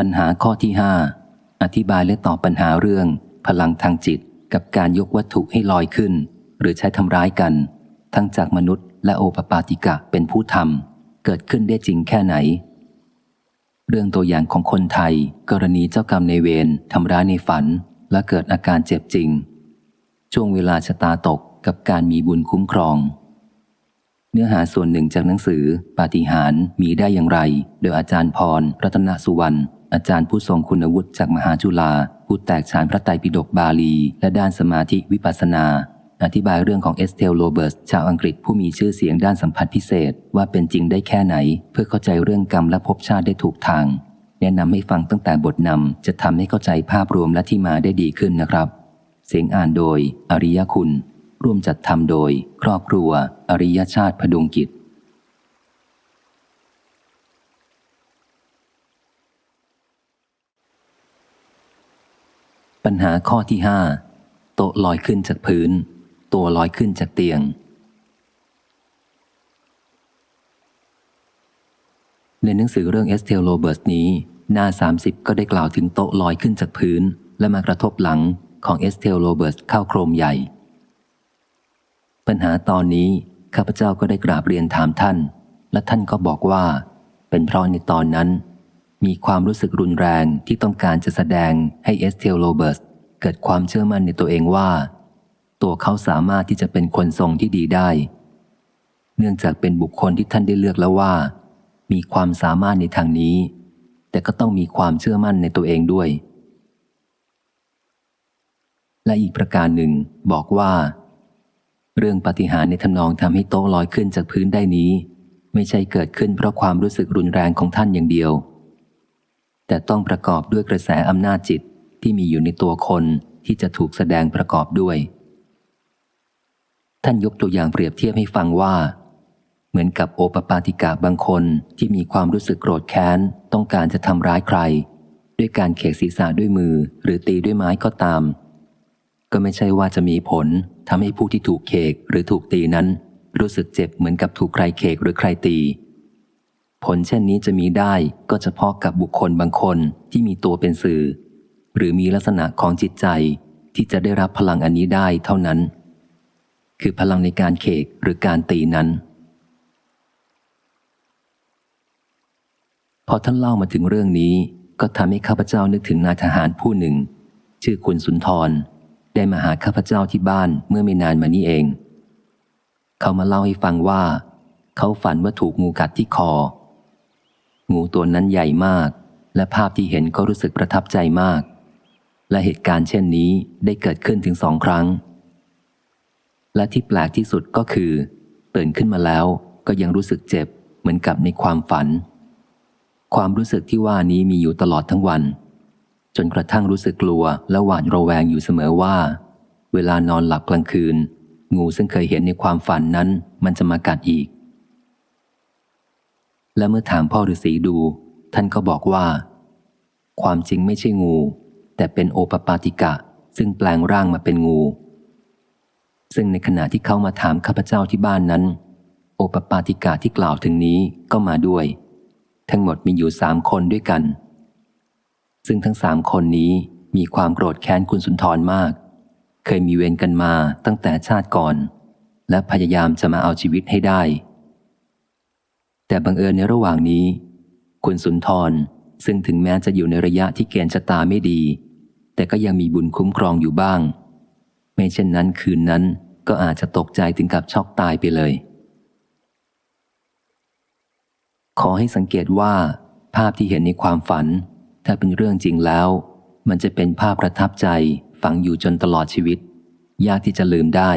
ปัญหาข้อที่ห้าอธิบายและตอบปัญหาเรื่อง พลังทางจิตกับการยกวัตถุให้ลอยขึ้น หรือใช้ทำร้ายกัน ทั้งจากมนุษย์และโอปปาติกะเป็นผู้ทำเกิดขึ้นได้จริงแค่ไหน เรื่องตัวอย่างของคนไทย กรณีเจ้ากรรมในเวรทำร้ายในฝัน และเกิดอาการเจ็บจริง ช่วงเวลาชะตาตกกับการมีบุญคุ้มครอง เนื้อหาส่วนหนึ่งจากหนังสือ ปาฏิหารมีได้อย่างไร โดยอาจารย์พร รัตนสุวรรณ อาจารย์ผู้ทรงคุณวุฒิจากมหาจุฬาผู้แตกฉานพระไตรปิฎกบาลี และด้านสมาธิวิปัสนา อธิบายเรื่องของเอสเทลโลเบิร์สชาวอังกฤษผู้มีชื่อเสียงด้านสัมผัสพิเศษ ว่าเป็นจริงได้แค่ไหน เพื่อเข้าใจเรื่องกรรมและภพชาติได้ถูกทาง แนะนำให้ฟังตั้งแต่บทนำจะทำให้เข้าใจภาพรวมและที่มาได้ดีขึ้นนะครับ เสียงอ่านโดย อริยคุณ ร่วมจัดทำโดย ครอบครัว อริยชาติพดุงกิจ ปัญหาข้อที่ห้าโต๊ะลอยขึ้นจากพื้น ตัวลอยขึ้นจากเตียง ในหนังสือเรื่องเอสเทลโลเบิร์สนี้ หน้า 30 ก็ได้กล่าวถึงโต๊ะลอยขึ้นจากพื้น และมากระทบหลังของเอสเทลโลเบิร์สเข้าโครมใหญ่ ปัญหาตอนนี้ ข้าพเจ้าก็ได้กราบเรียนถามท่าน และท่านก็บอกว่า เป็นเพราะในตอนนั้น มีความรู้สึกรุนแรงที่ต้องการจะแสดงให้เอสเทลโลเบิร์สเกิดความเชื่อมั่นในตัวเองว่า ตัวเขาสามารถที่จะเป็นคนทรงที่ดีได้ เนื่องจากเป็นบุคคลที่ท่านได้เลือกแล้วว่า มีความสามารถในทางนี้ แต่ก็ต้องมีความเชื่อมั่นในตัวเองด้วย และอีกประการหนึ่งบอกว่า เรื่องปฏิหารในทำนองทำให้โต๊ะลอยขึ้นจากพื้นได้นี้ ไม่ใช่เกิดขึ้นเพราะความรู้สึกรุนแรงของท่านอย่างเดียว แต่ต้องประกอบด้วยกระแสอำนาจจิตที่มีอยู่ในตัวคนที่จะถูกแสดงประกอบด้วย ท่านยกตัวอย่างเปรียบเทียบให้ฟังว่า เหมือนกับโอปปาติกาบางคนที่มีความรู้สึกโกรธแค้น ต้องการจะทำร้ายใคร ด้วยการเขกศีรษะด้วยมือ หรือตีด้วยไม้ก็ตาม ก็ไม่ใช่ว่าจะมีผลทำให้ผู้ที่ถูกเขกหรือถูกตีนั้น รู้สึกเจ็บเหมือนกับถูกใครเขกหรือใครตี ผลเช่นนี้จะมีได้ก็เฉพาะกับบุคคลบางคนที่มีตัวเป็นสื่อ หรือมีลักษณะของจิตใจที่จะได้รับพลังอันนี้ได้เท่านั้น คือพลังในการเขกหรือการตีนั้น พอท่านเล่ามาถึงเรื่องนี้ ก็ทำให้ข้าพเจ้านึกถึงนายทหารผู้หนึ่ง ชื่อคุณสุนทร ได้มาหาข้าพเจ้าที่บ้านเมื่อไม่นานมานี้เอง เขามาเล่าให้ฟังว่า เขาฝันว่าถูกงูกัดที่คอ งูตัวนั้นใหญ่มาก และภาพที่เห็นก็รู้สึกประทับใจมาก และเหตุการณ์เช่นนี้ได้เกิดขึ้นถึงสองครั้ง และที่แปลกที่สุดก็คือ ตื่นขึ้นมาแล้วก็ยังรู้สึกเจ็บเหมือนกับในความฝัน ความรู้สึกที่ว่านี้มีอยู่ตลอดทั้งวัน จนกระทั่งรู้สึกกลัวและหวาดระแวงอยู่เสมอว่า เวลานอนหลับกลางคืน งูซึ่งเคยเห็นในความฝันนั้นมันจะมากัดอีก และเมื่อถามพ่อฤาษีดู ท่านก็บอกว่า ความจริงไม่ใช่งู แต่เป็นโอปปาติกะ ซึ่งแปลงร่างมาเป็นงู ซึ่งในขณะที่เขามาถามข้าพเจ้าที่บ้านนั้น โอปปาติกะที่กล่าวถึงนี้ก็มาด้วย ทั้งหมดมีอยู่สามคนด้วยกัน ซึ่งทั้งสามคนนี้มีความโกรธแค้นคุณสุนทรมาก เคยมีเวรกันมาตั้งแต่ชาติก่อน และพยายามจะมาเอาชีวิตให้ได้ แต่บังเอิญในระหว่างนี้ คุณสุนทรซึ่งถึงแม้จะอยู่ในระยะที่เกณฑ์ชะตาไม่ดี แต่ก็ยังมีบุญคุ้มครองอยู่บ้าง ไม่เช่นนั้นคืนนั้นก็อาจจะตกใจถึงกับช็อกตายไปเลย ขอให้สังเกตว่า ภาพที่เห็นในความฝัน ถ้าเป็นเรื่องจริงแล้ว มันจะเป็นภาพประทับใจฝังอยู่จนตลอดชีวิต ยากที่จะลืมได้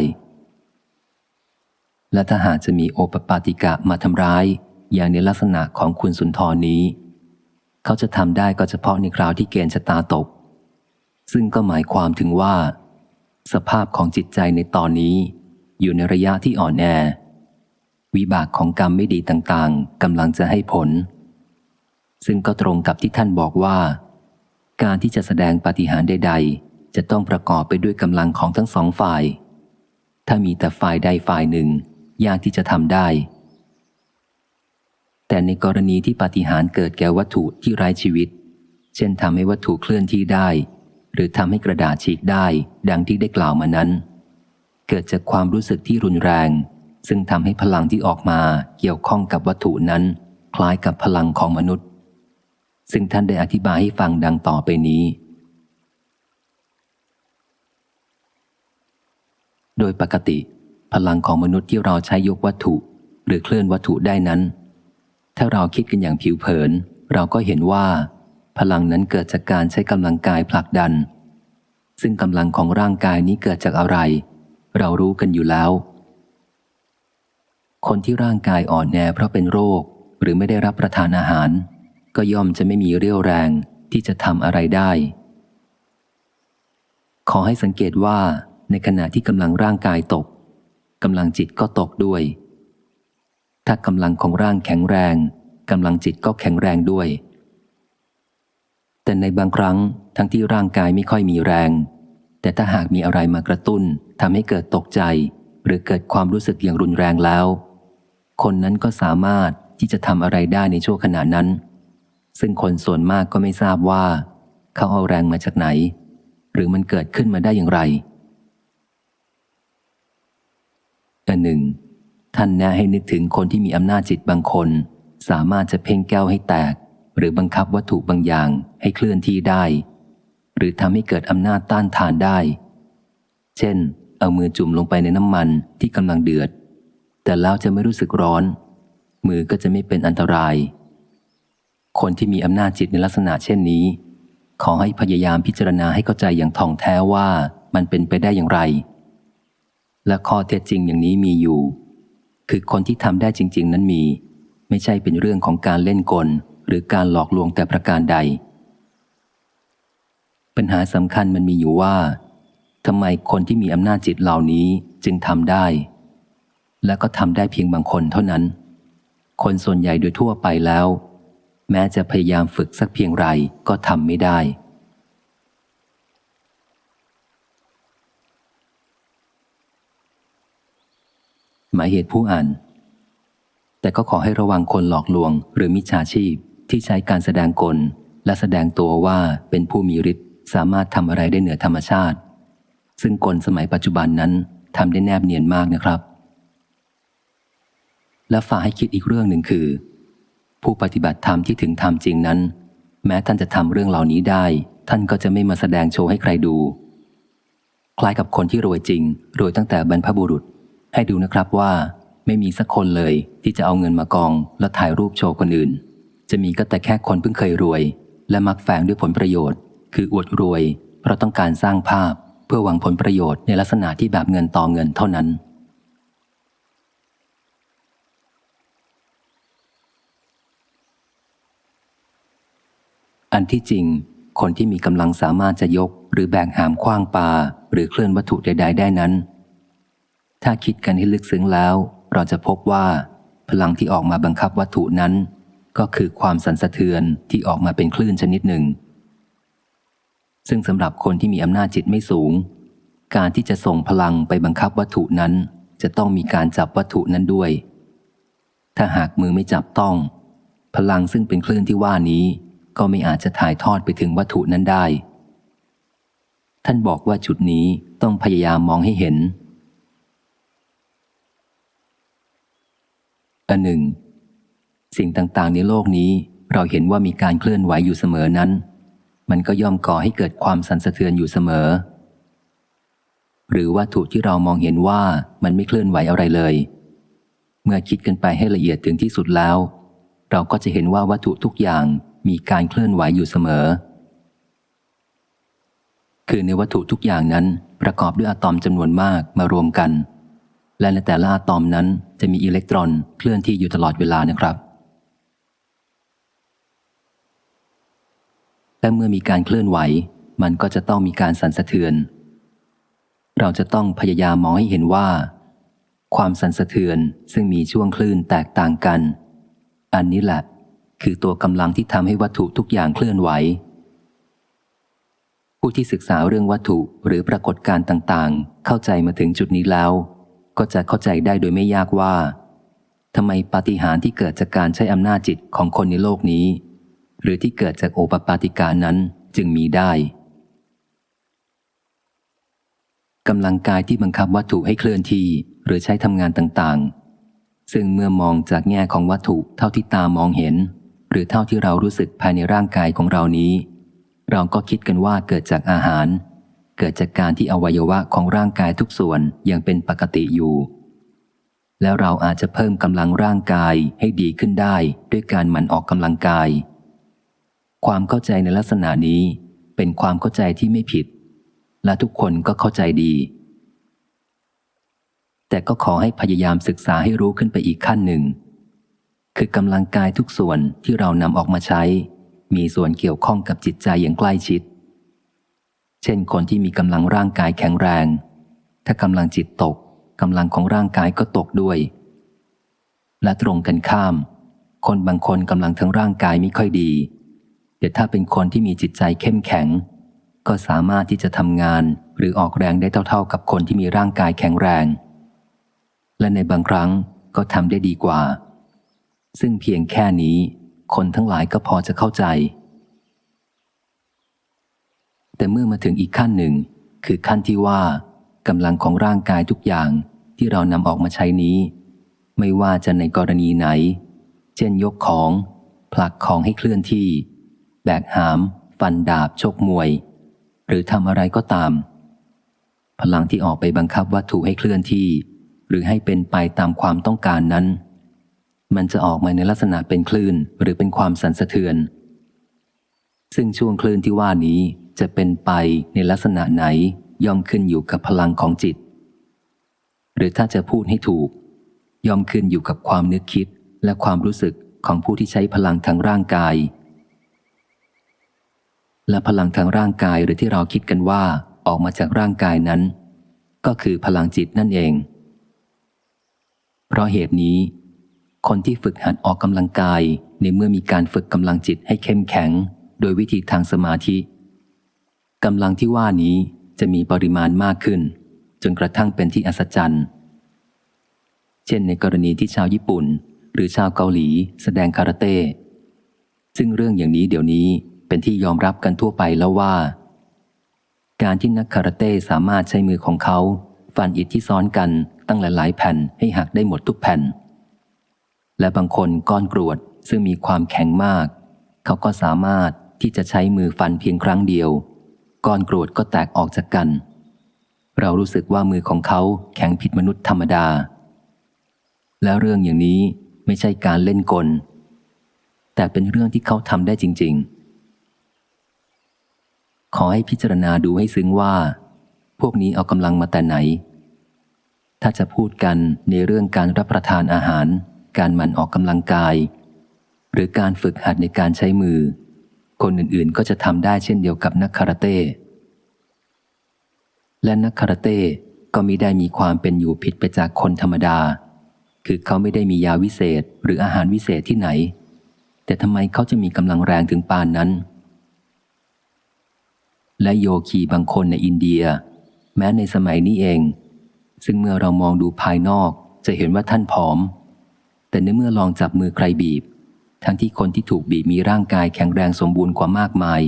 และถ้าหากจะมีโอปปาติกะมาทำร้าย อย่างในลักษณะของคุณสุนทรนี้ เขาจะทำได้ก็เฉพาะในคราวที่เกณฑ์ชะตาตก ซึ่งก็หมายความถึงว่า สภาพของจิตใจในตอนนี้ อยู่ในระยะที่อ่อนแอ วิบากของกรรมไม่ดีต่างๆกำลังจะให้ผล ซึ่งก็ตรงกับที่ท่านบอกว่า การที่จะแสดงปฏิหารใด ๆ จะต้องประกอบไปด้วยกำลังของทั้งสองฝ่าย ถ้ามีแต่ฝ่ายใดฝ่ายหนึ่งยากที่จะทำได้ แต่ในกรณีที่ปาฏิหาริย์เกิดแก่วัตถุที่ไร้ชีวิต เช่นทำให้วัตถุเคลื่อนที่ได้ หรือทำให้กระดาษฉีกได้ ดังที่ได้กล่าวมานั้น เกิดจากความรู้สึกที่รุนแรง ซึ่งทำให้พลังที่ออกมาเกี่ยวข้องกับวัตถุนั้น คล้ายกับพลังของมนุษย์ ซึ่งท่านได้อธิบายให้ฟังดังต่อไปนี้ โดยปกติ พลังของมนุษย์ที่เราใช้ยกวัตถุ หรือเคลื่อนวัตถุได้นั้น ถ้าเราคิดกันอย่างผิวเผิน เราก็เห็นว่า พลังนั้นเกิดจากการใช้กำลังกายผลักดัน ซึ่งกำลังของร่างกายนี้เกิดจากอะไร เรารู้กันอยู่แล้ว คนที่ร่างกายอ่อนแอเพราะเป็นโรค หรือไม่ได้รับประทานอาหาร ก็ย่อมจะไม่มีเรี่ยวแรงที่จะทำอะไรได้ ขอให้สังเกตว่าในขณะที่กำลังร่างกายตกกำลังจิตก็ตกด้วย ถ้ากำลังของร่างแข็งแรงกำลังจิตก็แข็งแรงด้วย แต่ในบางครั้งทั้งที่ร่างกายไม่ค่อยมีแรง แต่ถ้าหากมีอะไรมากระตุ้นทำให้เกิดตกใจ หรือเกิดความรู้สึกอย่างรุนแรงแล้ว คนนั้นก็สามารถที่จะทำอะไรได้ในช่วงขณะนั้น ซึ่งคนส่วนมากก็ไม่ทราบว่า เขาเอาแรงมาจากไหน หรือมันเกิดขึ้นมาได้อย่างไรอันหนึ่ง ท่านแนะให้นึกถึงคนที่มีอำนาจจิตบางคน สามารถจะเพ่งแก้วให้แตก หรือบังคับวัตถุบางอย่างให้เคลื่อนที่ได้ หรือทำให้เกิดอำนาจต้านทานได้ เช่น เอามือจุ่มลงไปในน้ำมันที่กำลังเดือด แต่แล้วจะไม่รู้สึกร้อน มือก็จะไม่เป็นอันตราย คนที่มีอำนาจจิตในลักษณะเช่นนี้ ขอให้พยายามพิจารณาให้เข้าใจอย่างท่องแท้ว่ามันเป็นไปได้อย่างไร และข้อเท็จจริงอย่างนี้มีอยู่ คือคนที่ทำได้จริง ๆ นั้นมี ไม่ใช่เป็นเรื่องของการเล่นกล หรือการหลอกลวงแต่ประการใด ปัญหาสำคัญมันมีอยู่ว่าทำไมคนที่มีอำนาจจิตเหล่านี้จึงทำได้ และก็ทำได้เพียงบางคนเท่านั้น คนส่วนใหญ่โดยทั่วไปแล้ว แม้จะพยายามฝึกสักเพียงไรก็ทำไม่ได้ หมายเหตุผู้อ่าน แต่ก็ขอให้ระวังคนหลอกลวง หรือมิจฉาชีพที่ใช้การแสดงกล และแสดงตัวว่าเป็นผู้มีฤทธิ์สามารถทำอะไรได้เหนือธรรมชาติ ซึ่งกลสมัยปัจจุบันนั้นทำได้แนบเนียนมากนะครับ และฝากให้คิดอีกเรื่องหนึ่งคือ ผู้ปฏิบัติธรรมที่ถึงธรรมจริงนั้น แม้ท่านจะทำเรื่องเหล่านี้ได้ ท่านก็จะไม่มาแสดงโชว์ให้ใครดู คล้ายกับคนที่รวยจริงรวยตั้งแต่บรรพบุรุษ ให้ดูนะครับว่าไม่มีสักคนเลยที่จะเอาเงินมากอง แล้วถ่ายรูปโชว์คนอื่น จะมีก็แต่แค่คนเพิ่งเคยรวย และมักแฝงด้วยผลประโยชน์ คืออวดรวย เพราะต้องการสร้างภาพ เพื่อหวังผลประโยชน์ในลักษณะที่แบบเงินต่อเงินเท่านั้น อันที่จริง คนที่มีกำลังสามารถจะยก หรือแบกหามคว้างปลาหรือเคลื่อนวัตถุใด ๆ ได้นั้น ถ้าคิดกันให้ลึกซึ้งแล้ว เราจะพบว่า พลังที่ออกมาบังคับวัตถุนั้น ก็คือความสั่นสะเทือนที่ออกมาเป็นคลื่นชนิดหนึ่ง ซึ่งสำหรับคนที่มีอำนาจจิตไม่สูง การที่จะส่งพลังไปบังคับวัตถุนั้น จะต้องมีการจับวัตถุนั้นด้วย ถ้าหากมือไม่จับต้อง พลังซึ่งเป็นคลื่นที่ว่านี้ ก็ไม่อาจจะถ่ายทอดไปถึงวัตถุนั้นได้ ท่านบอกว่าจุดนี้ต้องพยายามมองให้เห็น อันหนึ่ง สิ่งต่างๆ ในโลกนี้เราเห็นว่ามีการเคลื่อนไหวอยู่เสมอนั้น มันก็ย่อมก่อให้เกิดความสั่นสะเทือนอยู่เสมอ หรือวัตถุที่เรามองเห็นว่ามันไม่เคลื่อนไหวอะไรเลย เมื่อคิดกันไปให้ละเอียดถึงที่สุดแล้ว เราก็จะเห็นว่าวัตถุทุกอย่างมีการเคลื่อนไหวอยู่เสมอ คือในวัตถุทุกอย่างนั้นประกอบด้วยอะตอมจำนวนมากมารวมกัน และในแต่ละอะตอมนั้นจะมีอิเล็กตรอนเคลื่อนที่อยู่ตลอดเวลานะครับและเมื่อมีการเคลื่อนไหว มันก็จะต้องมีการสั่นสะเทือน เราจะต้องพยายามมองให้เห็นว่า ความสั่นสะเทือนซึ่งมีช่วงคลื่นแตกต่างกัน อันนี้แหละ คือตัวกำลังที่ทำให้วัตถุทุกอย่างเคลื่อนไหว ผู้ที่ศึกษาเรื่องวัตถุหรือปรากฏการณ์ต่างๆ เข้าใจมาถึงจุดนี้แล้ว ก็จะเข้าใจได้โดยไม่ยากว่าทำไมปาฏิหาริย์ที่เกิดจากการใช้อำนาจจิตของคนในโลกนี้ หรือที่เกิดจากโอปปาติกานั้นจึงมีได้กำลังกายที่บังคับวัตถุให้เคลื่อนที่หรือใช้ทำงานต่างๆ ซึ่งเมื่อมองจากแง่ของวัตถุเท่าที่ตามองเห็น หรือเท่าที่เรารู้สึกภายในร่างกายของเรานี้ เราก็คิดกันว่าเกิดจากอาหาร เกิดจากการที่อวัยวะของร่างกายทุกส่วนยังเป็นปกติอยู่ แล้วเราอาจจะเพิ่มกำลังร่างกายให้ดีขึ้นได้ด้วยการหมั่นออกกำลังกาย ความเข้าใจในลักษณะนี้เป็นความเข้าใจที่ไม่ผิด และทุกคนก็เข้าใจดี แต่ก็ขอให้พยายามศึกษาให้รู้ขึ้นไปอีกขั้นหนึ่ง คือกำลังกายทุกส่วนที่เรานำออกมาใช้ มีส่วนเกี่ยวข้องกับจิตใจอย่างใกล้ชิด เช่นคนที่มีกำลังร่างกายแข็งแรง ถ้ากำลังจิตตกกำลังของร่างกายก็ตกด้วย และตรงกันข้าม คนบางคนกำลังทั้งร่างกายไม่ค่อยดี แต่ถ้าเป็นคนที่มีจิตใจเข้มแข็ง ก็สามารถที่จะทำงานหรือออกแรงได้เท่า ๆ กับคนที่มีร่างกายแข็งแรง และในบางครั้งก็ทำได้ดีกว่า ซึ่งเพียงแค่นี้ คนทั้งหลายก็พอจะเข้าใจ แต่เมื่อมาถึงอีกขั้นหนึ่ง คือขั้นที่ว่ากำลังของร่างกายทุกอย่างที่เรานำออกมาใช้นี้ ไม่ว่าจะในกรณีไหน เช่นยกของ ผลักของให้เคลื่อนที่ แบกหาม ฟันดาบชกมวย หรือทำอะไรก็ตาม พลังที่ออกไปบังคับวัตถุให้เคลื่อนที่ หรือให้เป็นไปตามความต้องการนั้น มันจะออกมาในลักษณะเป็นคลื่นหรือเป็นความสั่นสะเทือน ซึ่งช่วงคลื่นที่ว่านี้ จะเป็นไปในลักษณะไหนย่อมขึ้นอยู่กับพลังของจิต หรือถ้าจะพูดให้ถูก ย่อมขึ้นอยู่กับความนึกคิดและความรู้สึกของผู้ที่ใช้พลังทางร่างกาย และพลังทางร่างกายหรือที่เราคิดกันว่าออกมาจากร่างกายนั้น ก็คือพลังจิตนั่นเอง เพราะเหตุนี้ คนที่ฝึกหัดออกกำลังกายในเมื่อมีการฝึกกำลังจิตให้เข้มแข็ง โดยวิธีทางสมาธิ กำลังที่ว่านี้จะมีปริมาณมากขึ้น จนกระทั่งเป็นที่อัศจรรย์ เช่นในกรณีที่ชาวญี่ปุ่น หรือชาวเกาหลีแสดงคาราเต้ ซึ่งเรื่องอย่างนี้เดี๋ยวนี้เป็นที่ยอมรับกันทั่วไปแล้วว่า การที่นักคาราเต้สามารถใช้มือของเขา ฟันอิฐที่ซ้อนกันตั้งหลายๆ แผ่นให้หักได้หมดทุกแผ่น และบางคนก้อนกรวดซึ่งมีความแข็งมาก เขาก็สามารถที่จะใช้มือฟันเพียงครั้งเดียว ก้อนกรวดก็แตกออกจากกัน เรารู้สึกว่ามือของเขาแข็งผิดมนุษย์ธรรมดา แล้วเรื่องอย่างนี้ไม่ใช่การเล่นกล แต่เป็นเรื่องที่เขาทำได้จริง ๆ ขอให้พิจารณาดูให้ซึ้งว่า พวกนี้เอากำลังมาแต่ไหน ถ้าจะพูดกันในเรื่องการรับประทานอาหาร การหมั่นออกกำลังกาย หรือการฝึกหัดในการใช้มือ คนอื่นๆก็จะทำได้เช่นเดียวกับนักคาราเต้ และนักคาราเต้ก็มิได้มีความเป็นอยู่ผิดไปจากคนธรรมดา คือเขาไม่ได้มียาวิเศษหรืออาหารวิเศษที่ไหน แต่ทำไมเขาจะมีกำลังแรงถึงปานนั้น และโยคีบางคนในอินเดีย แม้ในสมัยนี้เอง ซึ่งเมื่อเรามองดูภายนอกจะเห็นว่าท่านผอม แต่ในเมื่อลองจับมือใครบีบ ทั้งที่คนที่ถูกบีบมีร่างกายแข็งแรงสมบูรณ์กว่ามากมาย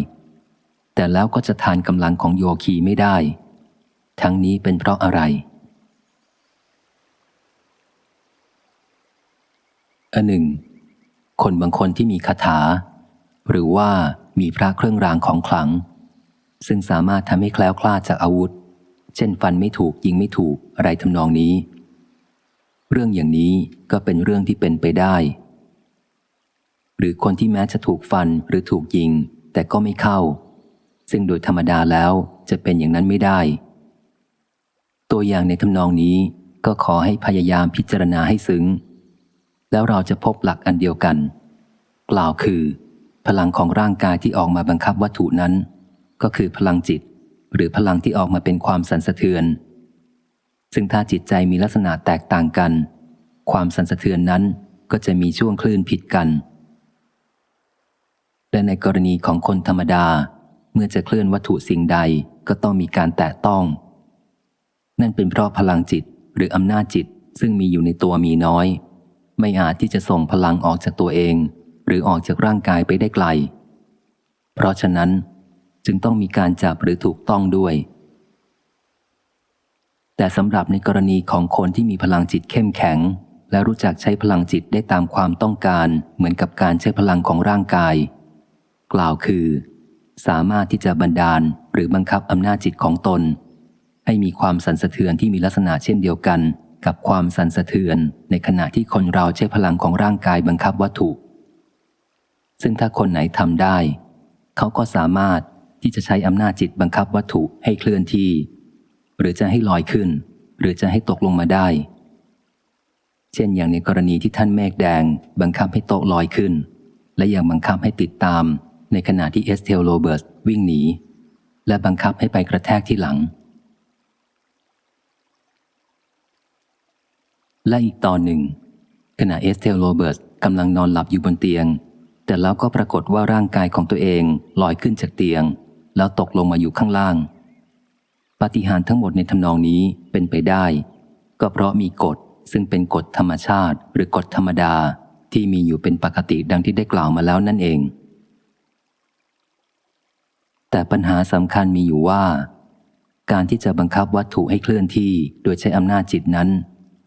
แต่แล้วก็จะทานกำลังของโยคีไม่ได้ ทั้งนี้เป็นเพราะอะไรอันหนึ่ง คนบางคนที่มีคาถา หรือว่ามีพระเครื่องรางของขลัง ซึ่งสามารถทำให้แคล้วคลาดจากอาวุธ เช่นฟันไม่ถูกยิงไม่ถูกอะไรทำนองนี้ เรื่องอย่างนี้ก็เป็นเรื่องที่เป็นไปได้ หรือคนที่แม้จะถูกฟันหรือถูกยิง แต่ก็ไม่เข้า ซึ่งโดยธรรมดาแล้วจะเป็นอย่างนั้นไม่ได้ ตัวอย่างในทำนองนี้ก็ขอให้พยายามพิจารณาให้ซึ้ง แล้วเราจะพบหลักอันเดียวกัน กล่าวคือ พลังของร่างกายที่ออกมาบังคับวัตถุนั้น ก็คือพลังจิต หรือพลังที่ออกมาเป็นความสันสะเทือน ซึ่งถ้าจิตใจมีลักษณะแตกต่างกัน ความสันสะเทือนนั้นก็จะมีช่วงคลื่นผิดกัน และในกรณีของคนธรรมดา เมื่อจะเคลื่อนวัตถุสิ่งใดก็ต้องมีการแตะต้อง นั่นเป็นเพราะพลังจิตหรืออำนาจจิตซึ่งมีอยู่ในตัวมีน้อย ไม่อาจที่จะส่งพลังออกจากตัวเอง หรือออกจากร่างกายไปได้ไกล เพราะฉะนั้นจึงต้องมีการจับหรือถูกต้องด้วย แต่สำหรับในกรณีของคนที่มีพลังจิตเข้มแข็ง และรู้จักใช้พลังจิตได้ตามความต้องการ เหมือนกับการใช้พลังของร่างกาย กล่าวคือ สามารถที่จะบันดาลหรือบังคับอำนาจจิตของตน ให้มีความสั่นสะเทือนที่มีลักษณะเช่นเดียวกัน กับความสั่นสะเทือนในขณะที่คนเราใช้พลังของร่างกายบังคับวัตถุ ซึ่งถ้าคนไหนทำได้ เขาก็สามารถที่จะใช้อำนาจจิตบังคับวัตถุให้เคลื่อนที่ หรือจะให้ลอยขึ้น หรือจะให้ตกลงมาได้ เช่นอย่างในกรณีที่ท่านเมฆแดง บังคับให้โต๊ะลอยขึ้น และยังบังคับให้ติดตาม ในขณะที่เอสเทลโรเบิร์ตวิ่งหนี และบังคับให้ไปกระแทกที่หลัง และอีกตอนหนึ่ง ขณะเอสเทลโรเบิร์ตกำลังนอนหลับอยู่บนเตียง แต่แล้วก็ปรากฏว่าร่างกายของตัวเองลอยขึ้นจากเตียง แล้วตกลงมาอยู่ข้างล่าง ปฏิหารทั้งหมดในทำนองนี้เป็นไปได้ ก็เพราะมีกฎซึ่งเป็นกฎธรรมชาติ หรือกฎธรรมดาที่มีอยู่เป็นปกติดังที่ได้กล่าวมาแล้วนั่นเอง แต่ปัญหาสำคัญมีอยู่ว่า การที่จะบังคับวัตถุให้เคลื่อนที่โดยใช้อำนาจจิตนั้น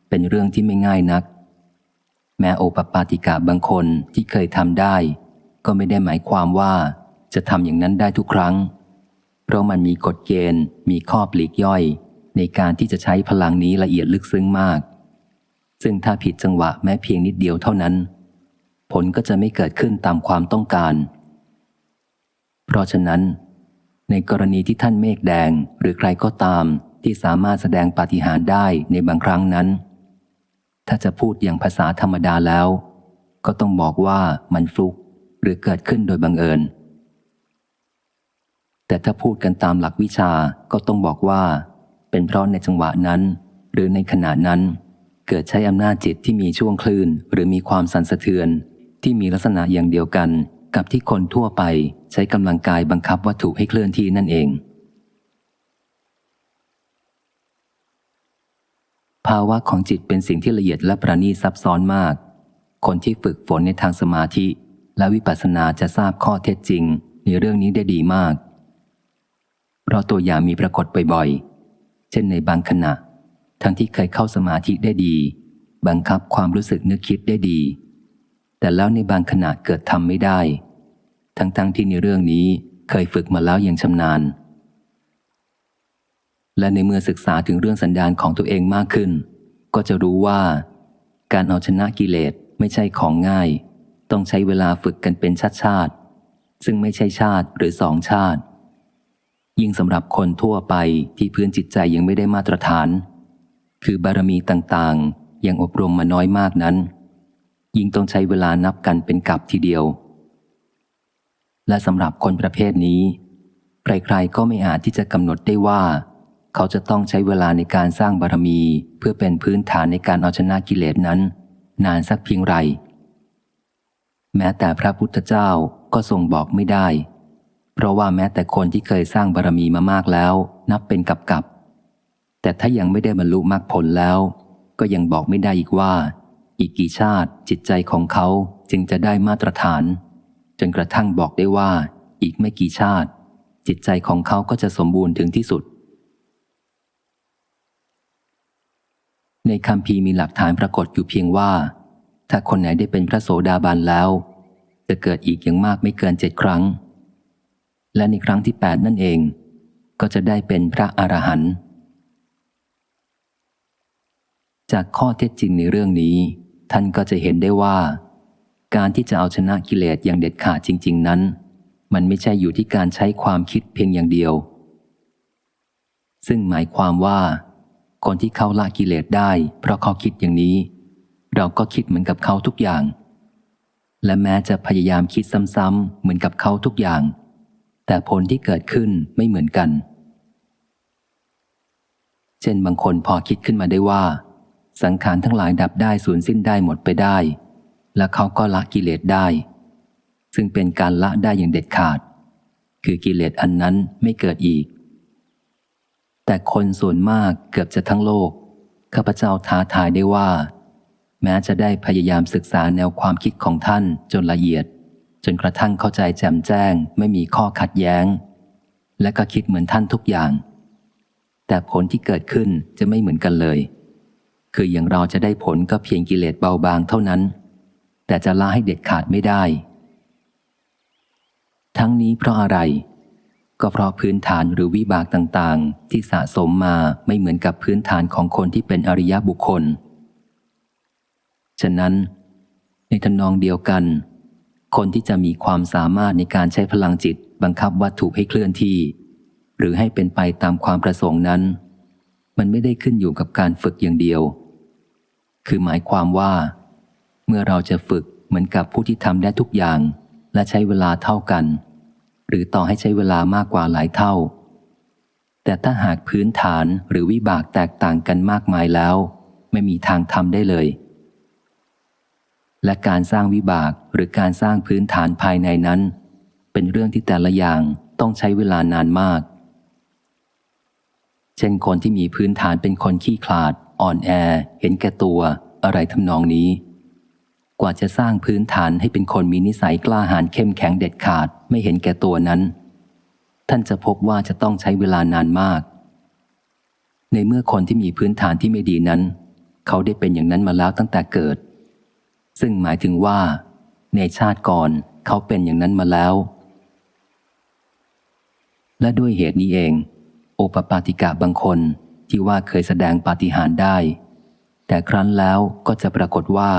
เป็นเรื่องที่ไม่ง่ายนัก แม้โอปปาติกาบางคนที่เคยทำได้ ก็ไม่ได้หมายความว่าจะทำอย่างนั้นได้ทุกครั้ง เพราะมันมีกฎเกณฑ์ มีข้อปลีกย่อย ในการที่จะใช้พลังนี้ละเอียดลึกซึ้งมาก ซึ่งถ้าผิดจังหวะแม้เพียงนิดเดียวเท่านั้น ผลก็จะไม่เกิดขึ้นตามความต้องการ เพราะฉะนั้น ในกรณีที่ท่านเมฆแดงหรือใครก็ตามที่สามารถแสดงปาฏิหาริย์ได้ในบางครั้งนั้น ถ้าจะพูดอย่างภาษาธรรมดาแล้ว ก็ต้องบอกว่ามันฟลุกหรือเกิดขึ้นโดยบังเอิญ แต่ถ้าพูดกันตามหลักวิชาก็ต้องบอกว่า เป็นเพราะในจังหวะนั้น หรือในขณะนั้น เกิดใช้อำนาจจิตที่มีช่วงคลื่น หรือมีความสั่นสะเทือนที่มีลักษณะอย่างเดียวกัน กับที่คนทั่วไปใช้กำลังกายบังคับวัตถุให้เคลื่อนที่นั่นเอง ภาวะของจิตเป็นสิ่งที่ละเอียดและประณีตซับซ้อนมาก คนที่ฝึกฝนในทางสมาธิ และวิปัสสนาจะทราบข้อเท็จจริง ในเรื่องนี้ได้ดีมาก เพราะตัวอย่างมีปรากฏบ่อยๆ เช่นในบางขณะ ทั้งที่เคยเข้าสมาธิได้ดี บังคับความรู้สึกนึกคิดได้ดี แต่แล้วในบางขณะเกิดทำไม่ได้ ทั้งๆทที่ในเรื่องนี้เคยฝึกมาแล้วอย่างชำนาญ และในเมื่อศึกษาถึงเรื่องสันดานของตัวเองมากขึ้น ก็จะรู้ว่า การเอาชนะกิเลสไม่ใช่ของง่าย ต้องใช้เวลาฝึกกันเป็นชาติชาติ ซึ่งไม่ใช่ชาติหรือสองชาติ ยิ่งสำหรับคนทั่วไปที่พื้นจิตใจยังไม่ได้มาตรฐาน คือบารมีต่างๆ ยังอบรมมาน้อยมากนั้น ยิ่งต้องใช้เวลานับกันเป็นกับทีเดียว และสำหรับคนประเภทนี้ใครๆก็ไม่อาจที่จะกำหนดได้ว่า เขาจะต้องใช้เวลาในการสร้างบารมี เพื่อเป็นพื้นฐานในการเอาชนะกิเลสนั้น นานสักเพียงไร แม้แต่พระพุทธเจ้าก็ทรงบอกไม่ได้ เพราะว่าแม้แต่คนที่เคยสร้างบารมีมามากแล้ว นับเป็นกับกับแต่ถ้ายังไม่ได้บรรลุมรรคผลแล้ว ก็ยังบอกไม่ได้อีกว่า อีกกี่ชาติจิตใจของเขาจึงจะได้มาตรฐาน จนกระทั่งบอกได้ว่า อีกไม่กี่ชาติ จิตใจของเขาก็จะสมบูรณ์ถึงที่สุด ในคำพีมีหลักฐานปรากฏอยู่เพียงว่า ถ้าคนไหนได้เป็นพระโสดาบันแล้ว จะเกิดอีกอย่างมากไม่เกินเจ็ดครั้ง และในครั้งที่แปดนั่นเอง ก็จะได้เป็นพระอรหันต์จากข้อเท็จจริงในเรื่องนี้ ท่านก็จะเห็นได้ว่า การที่จะเอาชนะกิเลสอย่างเด็ดขาดจริง ๆ นั้น มันไม่ใช่อยู่ที่การใช้ความคิดเพียงอย่างเดียว ซึ่งหมายความว่า คนที่เขาละกิเลสได้ เพราะเขาคิดอย่างนี้ เราก็คิดเหมือนกับเขาทุกอย่าง และแม้จะพยายามคิดซ้ำๆเหมือนกับเขาทุกอย่าง แต่ผลที่เกิดขึ้นไม่เหมือนกัน เช่นบางคนพอคิดขึ้นมาได้ว่า สังขารทั้งหลายดับได้สูญสิ้นได้หมดไปได้ และเขาก็ละกิเลสได้ ซึ่งเป็นการละได้อย่างเด็ดขาด คือกิเลสอันนั้นไม่เกิดอีก แต่คนส่วนมากเกือบจะทั้งโลกข้าพเจ้าท้าทายได้ว่า แม้จะได้พยายามศึกษาแนวความคิดของท่านจนละเอียด จนกระทั่งเข้าใจแจ่มแจ้ง ไม่มีข้อขัดแย้ง และก็คิดเหมือนท่านทุกอย่าง แต่ผลที่เกิดขึ้นจะไม่เหมือนกันเลย คืออย่างเราจะได้ผลก็เพียงกิเลสเบาบางเท่านั้น แต่จะละให้เด็ดขาดไม่ได้ ทั้งนี้เพราะอะไร ก็เพราะพื้นฐานหรือวิบากต่างๆ ที่สะสมมาไม่เหมือนกับพื้นฐานของคนที่เป็นอริยบุคคล ฉะนั้น ในทำนองเดียวกัน คนที่จะมีความสามารถในการใช้พลังจิตบังคับวัตถุให้เคลื่อนที่ หรือให้เป็นไปตามความประสงค์นั้น มันไม่ได้ขึ้นอยู่กับการฝึกอย่างเดียว คือหมายความว่า เมื่อเราจะฝึกเหมือนกับผู้ที่ทำได้ทุกอย่าง และใช้เวลาเท่ากัน หรือต่อให้ใช้เวลามากกว่าหลายเท่า แต่ถ้าหากพื้นฐานหรือวิบากแตกต่างกันมากมายแล้ว ไม่มีทางทำได้เลย และการสร้างวิบากหรือการสร้างพื้นฐานภายในนั้น เป็นเรื่องที่แต่ละอย่างต้องใช้เวลานานมาก เช่นคนที่มีพื้นฐานเป็นคนขี้ขลาด อ่อนแอ เห็นแก่ตัว อะไรทำนองนี้ กว่าจะสร้างพื้นฐานให้เป็นคนมีนิสัยกล้าหาญเข้มแข็งเด็ดขาดไม่เห็นแก่ตัวนั้น ท่านจะพบว่าจะต้องใช้เวลานานมาก ในเมื่อคนที่มีพื้นฐานที่ไม่ดีนั้น เขาได้เป็นอย่างนั้นมาแล้วตั้งแต่เกิด ซึ่งหมายถึงว่า ในชาติก่อนเขาเป็นอย่างนั้นมาแล้ว และด้วยเหตุนี้เอง โอปปาติกะบางคนที่ว่าเคยแสดงปาฏิหาริย์ได้ แต่ครั้นแล้วก็จะปรากฏว่า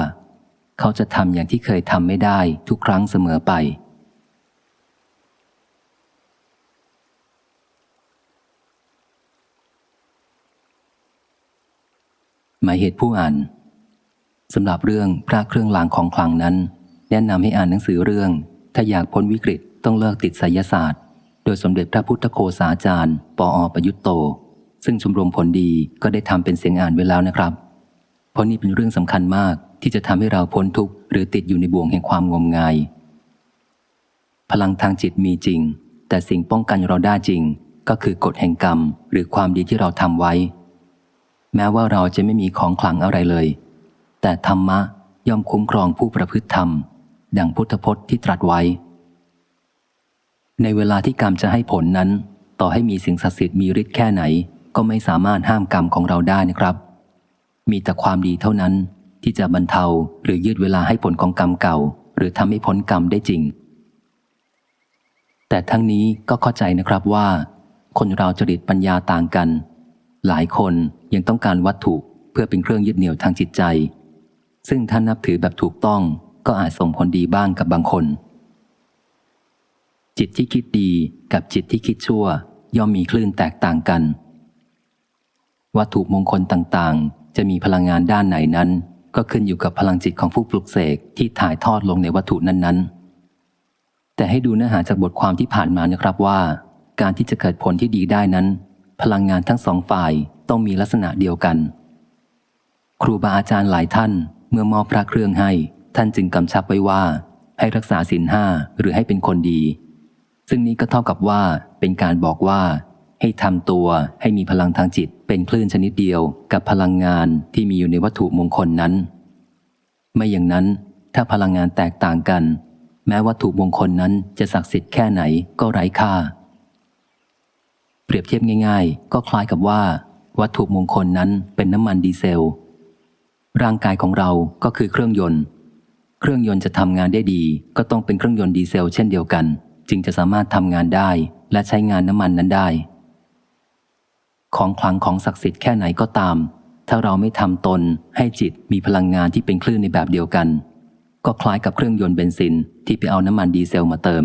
เขาจะทำอย่างที่เคยทำไม่ได้ทุกครั้งเสมอไป หมายเหตุผู้อ่านสำหรับเรื่องพระเครื่องรางของขลังนั้น แนะนำให้อ่านหนังสือเรื่อง ถ้าอยากพ้นวิกฤตต้องเลิกติดไสยศาสตร์ โดยสมเด็จพระพุทธโฆษาจารย์ ปออประยุตโต ซึ่งชมรมผลดีก็ได้ทำเป็นเสียงอ่านไว้แล้วนะครับ เพราะนี่เป็นเรื่องสำคัญมากที่จะทำให้เราพ้นทุกข์หรือติดอยู่ในบ่วงแห่งความงมงาย พลังทางจิตมีจริง แต่สิ่งป้องกันเราได้จริง ก็คือกฎแห่งกรรม หรือความดีที่เราทำไว้ แม้ว่าเราจะไม่มีของขลังอะไรเลย แต่ธรรมะย่อมคุ้มครองผู้ประพฤติธรรม ดังพุทธพจน์ที่ตรัสไว้ ในเวลาที่กรรมจะให้ผลนั้น ต่อให้มีสิ่งศักดิ์สิทธิ์มีฤทธิ์แค่ไหน ก็ไม่สามารถห้ามกรรมของเราได้นะครับ มีแต่ความดีเท่านั้น ที่จะบรรเทาหรือยืดเวลาให้ผลของกรรมเก่า หรือทำให้พ้นกรรมได้จริง แต่ทั้งนี้ก็เข้าใจนะครับว่า คนเราจริตปัญญาต่างกัน หลายคนยังต้องการวัตถุเพื่อเป็นเครื่องยึดเหนี่ยวทางจิตใจ ซึ่งท่านนับถือแบบถูกต้องก็อาจส่งผลดีบ้างกับบางคน จิตที่คิดดีกับจิตที่คิดชั่ว ย่อมมีคลื่นแตกต่างกัน วัตถุมงคลต่างๆ จะมีพลังงานด้านไหนนั้น ก็ขึ้นอยู่กับพลังจิตของผู้ปลุกเสกที่ถ่ายทอดลงในวัตถุนั้นๆ แต่ให้ดูเนื้อหาจากบทความที่ผ่านมานะครับว่า การที่จะเกิดผลที่ดีได้นั้น พลังงานทั้งสองฝ่ายต้องมีลักษณะเดียวกัน ครูบาอาจารย์หลายท่านเมื่อมอบพระเครื่องให้ ท่านจึงกำชับไว้ว่า ให้รักษาศีลห้าหรือให้เป็นคนดี ซึ่งนี้ก็เท่ากับว่าเป็นการบอกว่าให้ทำตัวให้มีพลังทางจิตเป็นคลื่นชนิดเดียวกับพลังงานที่มีอยู่ในวัตถุมงคลนั้น ไม่อย่างนั้นถ้าพลังงานแตกต่างกัน แม้วัตถุมงคลนั้นจะศักดิ์สิทธิ์แค่ไหนก็ไร้ค่า เปรียบเทียบง่าย ๆ ก็คล้ายกับว่า วัตถุมงคลนั้นเป็นน้ำมันดีเซล ร่างกายของเราก็คือเครื่องยนต์ เครื่องยนต์จะทำงานได้ดี ก็ต้องเป็นเครื่องยนต์ดีเซล เช่นเดียวกัน จึงจะสามารถทำงานได้และใช้งานน้ำมันนั้นได้ ของขลังของศักดิ์สิทธิ์แค่ไหนก็ตาม ถ้าเราไม่ทำตนให้จิตมีพลังงานที่เป็นคลื่นในแบบเดียวกัน ก็คล้ายกับเครื่องยนต์เบนซินที่ไปเอาน้ำมันดีเซลมาเติม